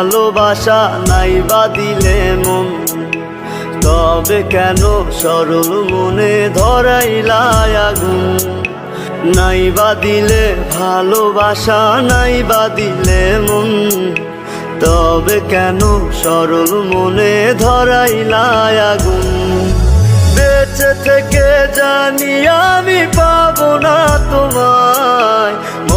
ভালোবাসা নাই বা দিলে মন। তবে কেন সরল মনে ধরাইলাই আগুন? নাই বা দিলে ভালোবাসা, নাই বা দিলে মন। তবে কেন সরল মনে ধরাইলাই আগুন? বেঁচে থেকে জানি আমি পাবো না তোমায়।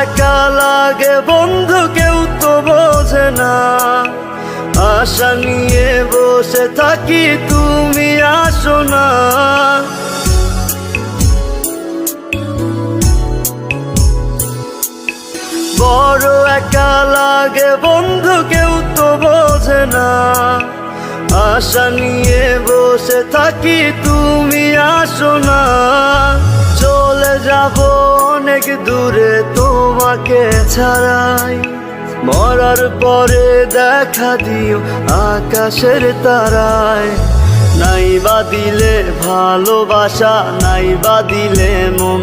একা লাগে বন্ধু কেউ তো বোঝে না। আশা নিয়ে বসে থাকি, তুমি আসো না। বড় একা লাগে বন্ধু কেউ তো বোঝে না। আশা নিয়ে বসে থাকি, তুমি আসো না। চলে যাব অনেক দূরে তোমাকে ছাড়াই মরার পরে দেখা দিও আকাশের তারায়। নাই বা দিলে ভালোবাসা নাই বা দিলে মন।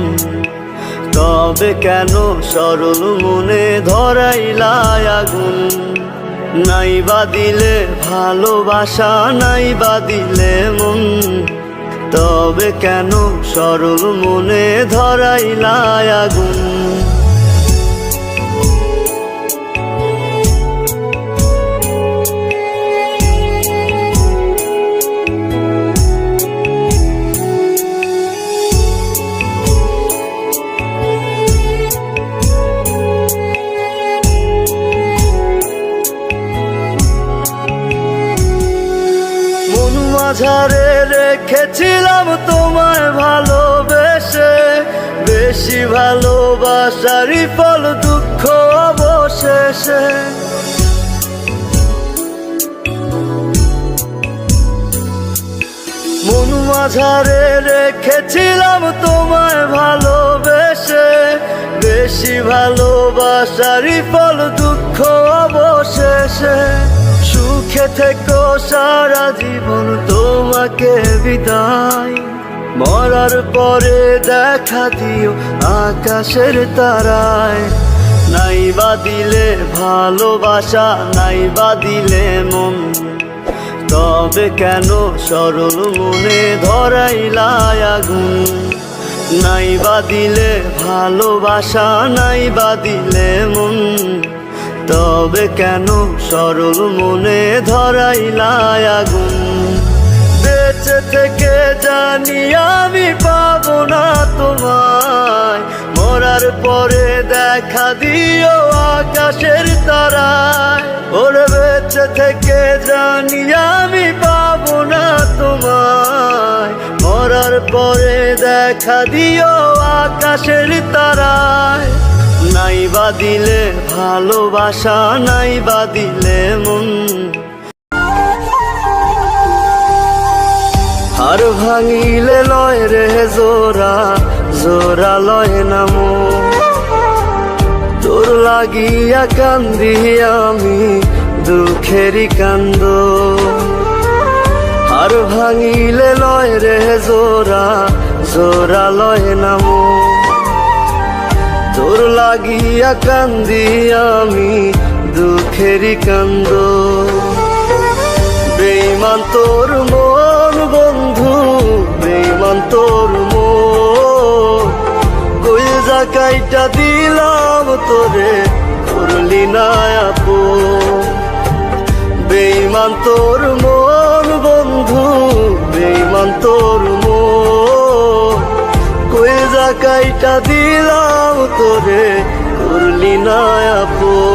তবে কেন সরল মনে ধরাইলাই আগুন? নাই বা দিলে ভালোবাসা নাই বা দিলে মন। তবে কেন সরল মনে ধরাইলাই আগুন? মাঝারে রেখেছিলাম তোমায় ভালোবেসে। বেশি ভালোবাসারই ফল দুঃখ অবশেষে। সুখে থেকো সারা জীবন তোমাকে বিদায়। মরার পরে দেখা দিও আকাশের তারায়। নাই বা দিলে ভালোবাসা নাই বা দিলে মন। তবে কেন সরল মনে ধরাইলাই আগুন? নাই বা দিলে ভালোবাসা নাই বা দিলে মন। তবে কেন সরল মনে ধরাইলাই আগুন? বেঁচে থেকে জানি আমি পাবো না তোমায়। মরার পরে দেখা দিও আকাশের তারায়। ওরে বেঁচে থেকে জানি আমি পাবো না তোমায়। মরার পরে দেখা দিও আকাশের তারায়। নাই বা দিলে ভালোবাসা নাই বা দিলে মন। হার ভাঙিলে লয় রে জোরা জোরা লয় নামো। তোর লাগিয়া কান্দি আমি দুঃখেরই কান্দ। হার ভাঙিলে লয় রে জোরা জোরা লয় নামো। তোর লাগিয়া কান্দি আমি দুঃখেরই কান্দ। বেইমান তোর মন বন্ধু বেইমান তোর কই জাকাইটা দিলাম তোরে, করলি না আপো। বেইমান তোর মন বন্ধু বেইমান তোর মন। কই কাইটা দিলাম তোরে, করলি না আপন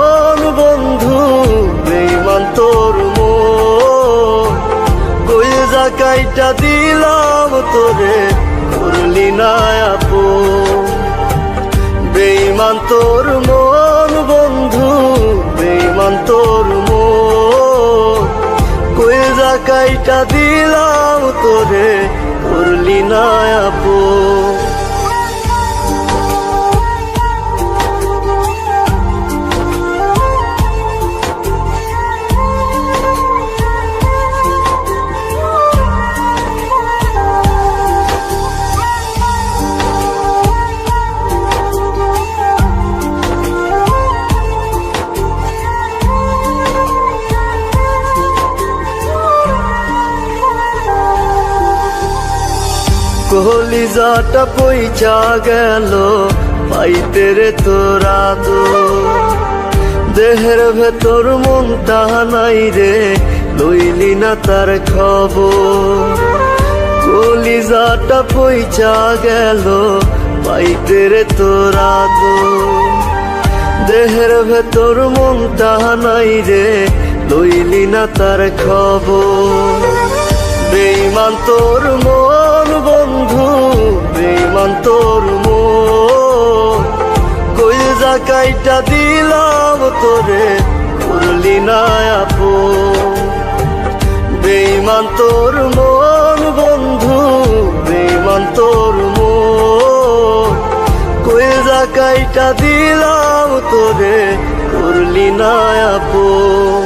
তোর মন। কই জাকাইটা দিলাম তোরে, করলি না আপন। বেইমান তোর মন বন্ধু বেইমান তোর মন। কই জাকাইটা দিলাম তোরে, করলি না আপন। কলিজাটা পইচা গেল, পাইতে রে তোরা দো দেহের ভেতর মনটা নাই রে, লইলি না তার খবর। কলিজাটা পইচা গেল, পাইতে রে তোরা দো দেহের ভেতর মনটা নাই রে, লইলি না তার খবর। বেইমান তোর মন বন্ধু বেইমান তোর মন কই জাকাইটা দিলাম তোরে করলি না আপন বেইমান তোর মন বন্ধু বেইমান তোর মো কই জাকাইটা দিলাম তোরে করলি না আপন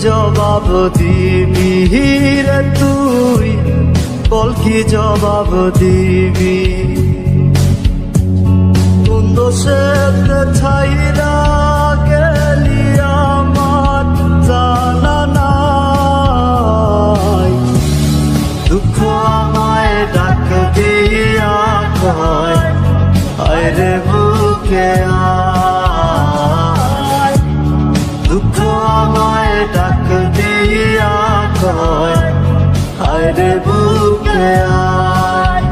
জবাব দিবি রে তুই? বল কি জবাব দিবি? কোন আয়। আয় রে বুকে আয়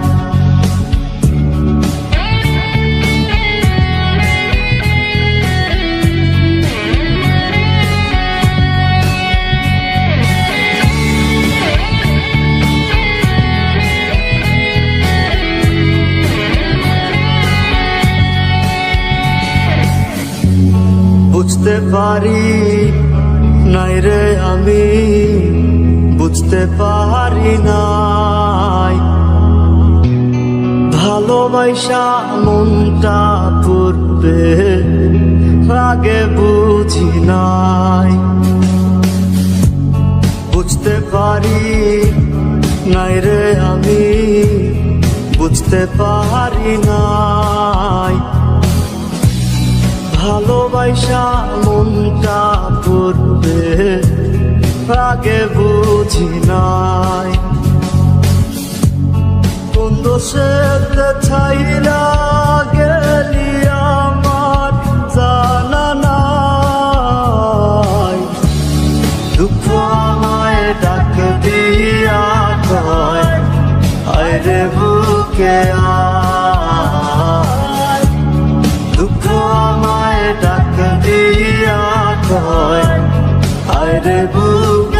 বুঝতে পারি নাই রে আমি বুঝতে পারি নাই। ভালোবাসা মনটা পড়বে আগে বুঝি নাই। বুঝতে পারি নাই রে আমি, বুঝতে পারি নাই। ভালোবাসা মনটা পড়বে আগে বুঝি নাই। কোন দোষে ছাইরা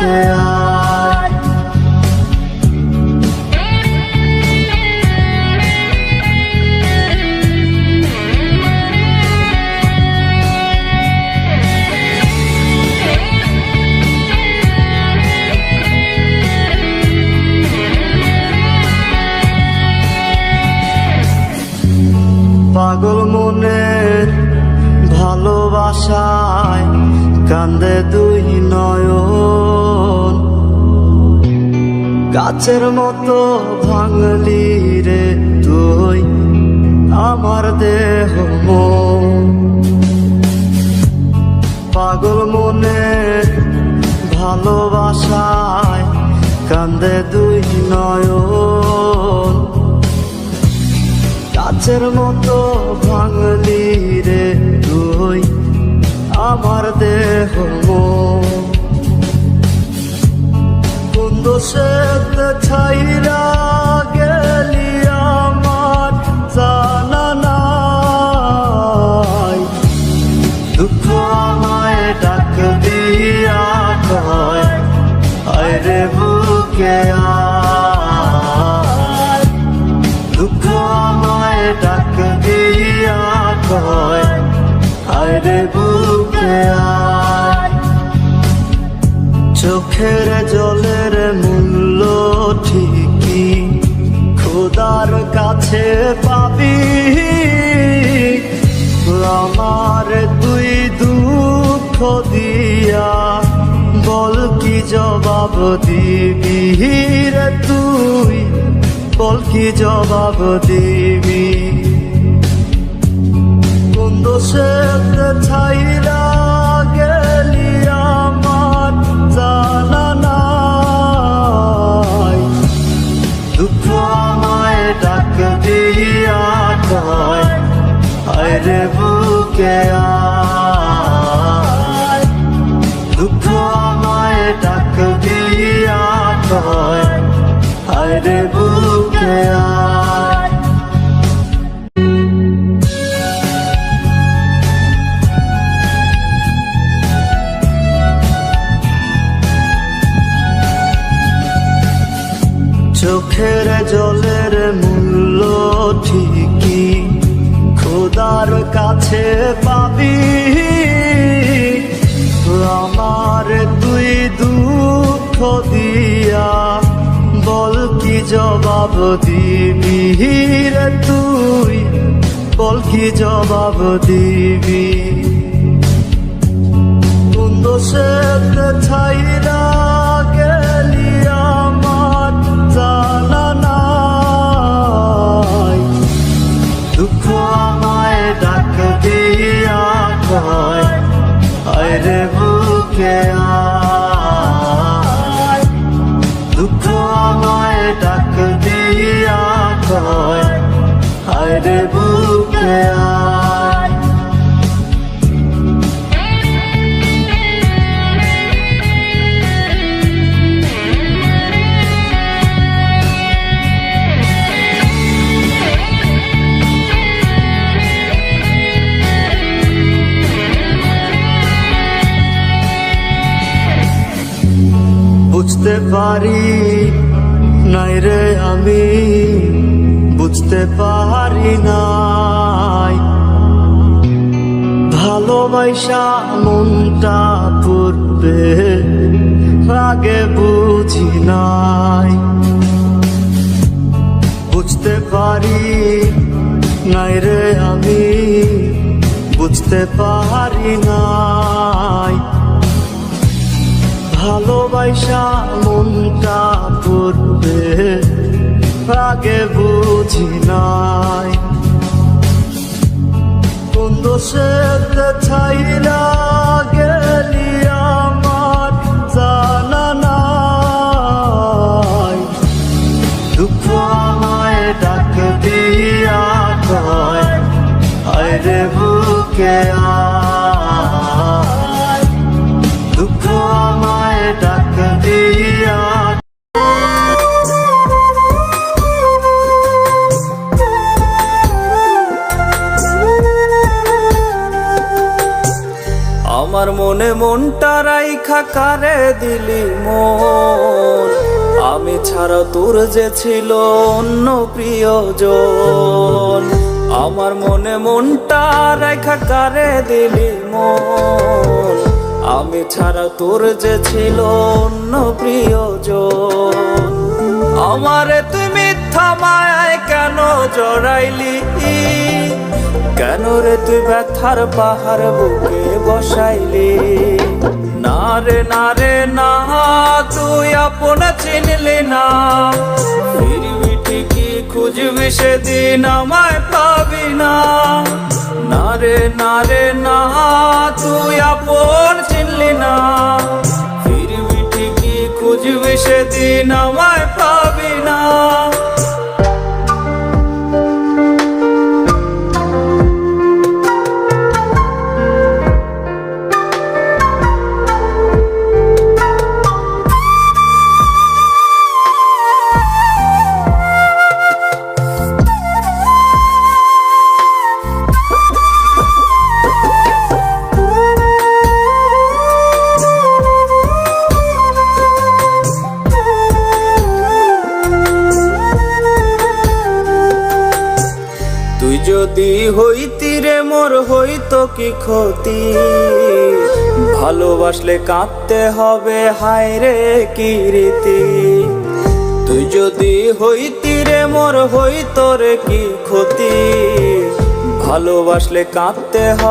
বুকে গাছের মতো ভাঙলি রে তুই, আমার দেহ পাগল মনে ভালোবাসায় কান্দে দুই নয়ন। গাছের মতো ভাঙলি রে তুই, আমার দেহ কুন্দ শ্বেত ছাইরা গেলি আমার জানা নাই। দুঃখ আমায় ডাক দিয়া কয় আরে বুকে আয়। দুঃখ আমায় ডাক দিয়া কয় আরে বুকে আয়। চোখের জলের মূল্য কাছে পাবি। আমার তুই দুঃখ দিয়া বল কি জবাব দিবি রে তুই? বল কি জবাব দিবি? কোন দোষে ছাইরা বুকে আয় বল কি জবাব দিবি। কোন দোষে ছাইরা বুঝতে পারি নাই রে আমি বুঝতে পারি নাই ভালোবাসা মনটা পূর্বে আগে বুঝি নাই। বুঝতে পারি নাই রে আমি, বুঝতে পারি নাই। ভালোবাসা মনটা পূর্বে আগে বুঝি নাই। কোন দোষে ছাইরা গেলি আমার জানা নাই। দুঃখ আমায় ডাক দিয়া কয় আরে বুকে আয়। মনে মনটা রাইখা কারে দিলি মন? আমি ছাড়া তোর যে ছিল অন্য প্রিয়জন। আমার মনে মনটা রাইখা কারে দিলি মন? আমি ছাড়া তোর যে ছিল অন্য প্রিয়জন। আমারে তুই মিথ্যা মায়ায় কেন জড়াইলি? কেন রে তুই ব্যথার পাহাড় বুকে বসাইলি। না রে না রে, না, তুই আপন চিনলি না। ফিরবি ঠিকই, খুঁজবি সেদিন, আমায় পাবি না। না রে না রে, না, তুই আপন চিনলি না। ফিরবি ঠিকই, খুঁজবি সেদিন, আমায় পাবি না। হইতো কি ক্ষতি? ভালোবাসলে কাঁদতে হবে, হায় রে কি রীতি? তুই যদি হইতি রে, মোর হইতো রে কি ক্ষতি? ভালোবাসলে কাঁদতে হবে